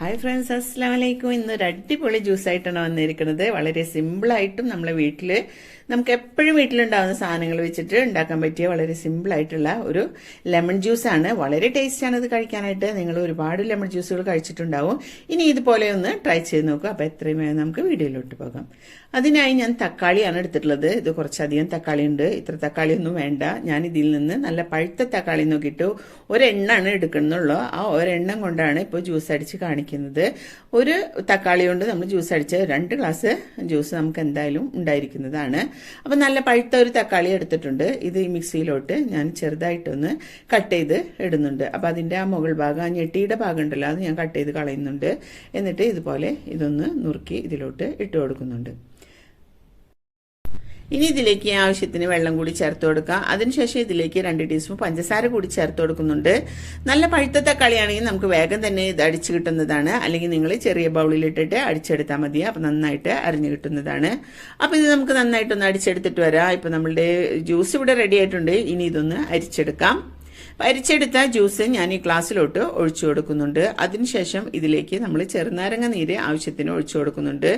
Hi friends അസ്സാം വലൈക്കും ഇന്ന് ഒരു അടിപൊളി ജ്യൂസായിട്ടാണ് വന്നിരിക്കുന്നത്. വളരെ സിമ്പിളായിട്ടും നമ്മളെ വീട്ടിൽ നമുക്ക് എപ്പോഴും വീട്ടിലുണ്ടാകുന്ന സാധനങ്ങൾ വെച്ചിട്ട് ഉണ്ടാക്കാൻ പറ്റിയ വളരെ സിമ്പിളായിട്ടുള്ള ഒരു ലെമൺ ജ്യൂസാണ് വളരെ ടേസ്റ്റാണ് ഇത് കഴിക്കാനായിട്ട്. നിങ്ങൾ ഒരുപാട് ലെമൺ ജ്യൂസുകൾ കഴിച്ചിട്ടുണ്ടാവും. ഇനി ഇതുപോലെ ഒന്ന് ട്രൈ ചെയ്ത് നോക്കുക. അപ്പോൾ എത്രയും വേഗം നമുക്ക് വീഡിയോയിലോട്ട് പോകാം. അതിനായി ഞാൻ തക്കാളിയാണ് എടുത്തിട്ടുള്ളത്. ഇത് കുറച്ചധികം തക്കാളി ഉണ്ട്. ഇത്ര തക്കാളി ഒന്നും വേണ്ട. ഞാൻ ഇതിൽ നിന്ന് നല്ല പഴുത്ത തക്കാളി നോക്കിയിട്ട് ഒരെണ്ണാണ് എടുക്കുന്നുള്ളൂ. ആ ഒരെണ്ണം കൊണ്ടാണ് ഇപ്പോൾ ജ്യൂസ് അടിച്ച് കാണിക്കുന്നത്. ഒരു തക്കാളി കൊണ്ട് നമ്മൾ ജ്യൂസ് അടിച്ച് രണ്ട് ഗ്ലാസ് ജ്യൂസ് നമുക്ക് എന്തായാലും ഉണ്ടായിരിക്കുന്നതാണ്. അപ്പം നല്ല പഴുത്ത ഒരു തക്കാളി എടുത്തിട്ടുണ്ട്. ഇത് ഈ മിക്സിയിലോട്ട് ഞാൻ ചെറുതായിട്ടൊന്ന് കട്ട് ചെയ്ത് ഇടുന്നുണ്ട്. അപ്പം അതിന്റെ ആ മുകൾ ഭാഗം ആ ഞെട്ടിയുടെ ഭാഗം ഉണ്ടല്ലോ അത് ഞാൻ കട്ട് ചെയ്ത് കളയുന്നുണ്ട്. എന്നിട്ട് ഇതുപോലെ ഇതൊന്ന് നുറുക്കി ഇതിലോട്ട് ഇട്ട് കൊടുക്കുന്നുണ്ട്. ഇനി ഇതിലേക്ക് ആവശ്യത്തിന് വെള്ളം കൂടി ചേർത്ത് കൊടുക്കുക അതിനുശേഷം ഇതിലേക്ക് രണ്ട് ടീസ്പൂൺ പഞ്ചസാര കൂടി ചേർത്ത് കൊടുക്കുന്നുണ്ട്. നല്ല പഴുത്ത തക്കാളിയാണെങ്കിൽ നമുക്ക് വേഗം തന്നെ ഇത് അടിച്ചു കിട്ടുന്നതാണ്. അല്ലെങ്കിൽ നിങ്ങൾ ചെറിയ ബൗളിലിട്ടിട്ട് അടിച്ചെടുത്താൽ മതി. അപ്പം നന്നായിട്ട് അരിഞ്ഞു കിട്ടുന്നതാണ്. അപ്പം ഇത് നമുക്ക് നന്നായിട്ടൊന്ന് അടിച്ചെടുത്തിട്ട് വരാം. ഇപ്പം നമ്മളുടെ ജ്യൂസ് ഇവിടെ റെഡി ആയിട്ടുണ്ട്. ഇനി ഇതൊന്ന് അരിച്ചെടുക്കാം. അരിച്ചെടുത്ത ജ്യൂസ് ഞാൻ ഈ ഗ്ലാസ്സിലോട്ട് ഒഴിച്ചു കൊടുക്കുന്നുണ്ട്. അതിനുശേഷം ഇതിലേക്ക് നമ്മൾ ചെറുനാരങ്ങ നീര് ആവശ്യത്തിന് ഒഴിച്ചു കൊടുക്കുന്നുണ്ട്.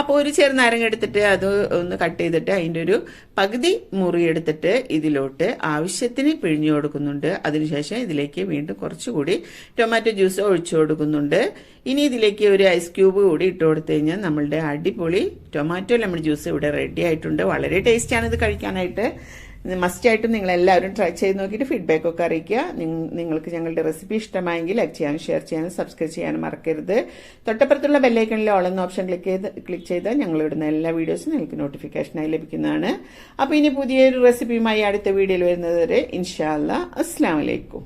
അപ്പോൾ ഒരു ചെറുനാരങ്ങ എടുത്തിട്ട് അത് ഒന്ന് കട്ട് ചെയ്തിട്ട് അതിന്റെ ഒരു പകുതി മുറി എടുത്തിട്ട് ഇതിലോട്ട് ആവശ്യത്തിന് പിഴിഞ്ഞു കൊടുക്കുന്നുണ്ട്. അതിനുശേഷം ഇതിലേക്ക് വീണ്ടും കുറച്ചുകൂടി ടൊമാറ്റോ ജ്യൂസ് ഒഴിച്ചു കൊടുക്കുന്നുണ്ട്. ഇനി ഇതിലേക്ക് ഒരു ഐസ് ക്യൂബ് കൂടി ഇട്ട് കൊടുത്തു കഴിഞ്ഞാൽ നമ്മളുടെ അടിപൊളി ടൊമാറ്റോ ലെമൺ ജ്യൂസ് ഇവിടെ റെഡി ആയിട്ടുണ്ട്. വളരെ ടേസ്റ്റാണ് ഇത് കഴിക്കാനായിട്ട്. മസ്റ്റായിട്ടും നിങ്ങൾ എല്ലാവരും ട്രൈ ചെയ്ത് നോക്കിയിട്ട് ഫീഡ്ബാക്ക് ഒക്കെ അറിയിക്കുക. നിങ്ങൾക്ക് ഞങ്ങളുടെ റെസിപ്പി ഇഷ്ടമായെങ്കിൽ ലൈക്ക് ചെയ്യാനും ഷെയർ ചെയ്യാനും സബ്സ്ക്രൈബ് ചെയ്യാനും മറക്കരുത്. തൊട്ടപ്പുറത്തുള്ള ബെല്ലൈക്കണിലെ ഓൾ എന്ന ഓപ്ഷൻ ക്ലിക്ക് ചെയ്ത് ക്ലിക്ക് ചെയ്താൽ ഞങ്ങൾ ഇടുന്ന എല്ലാ വീഡിയോസും നിങ്ങൾക്ക് നോട്ടിഫിക്കേഷനായി ലഭിക്കുന്നതാണ്. അപ്പോൾ ഇനി പുതിയൊരു റെസിപ്പിയുമായി അടുത്ത വീഡിയോയിൽ വരുന്നത് വരെ ഇൻഷാല്ല അസ്സാം വലൈക്കും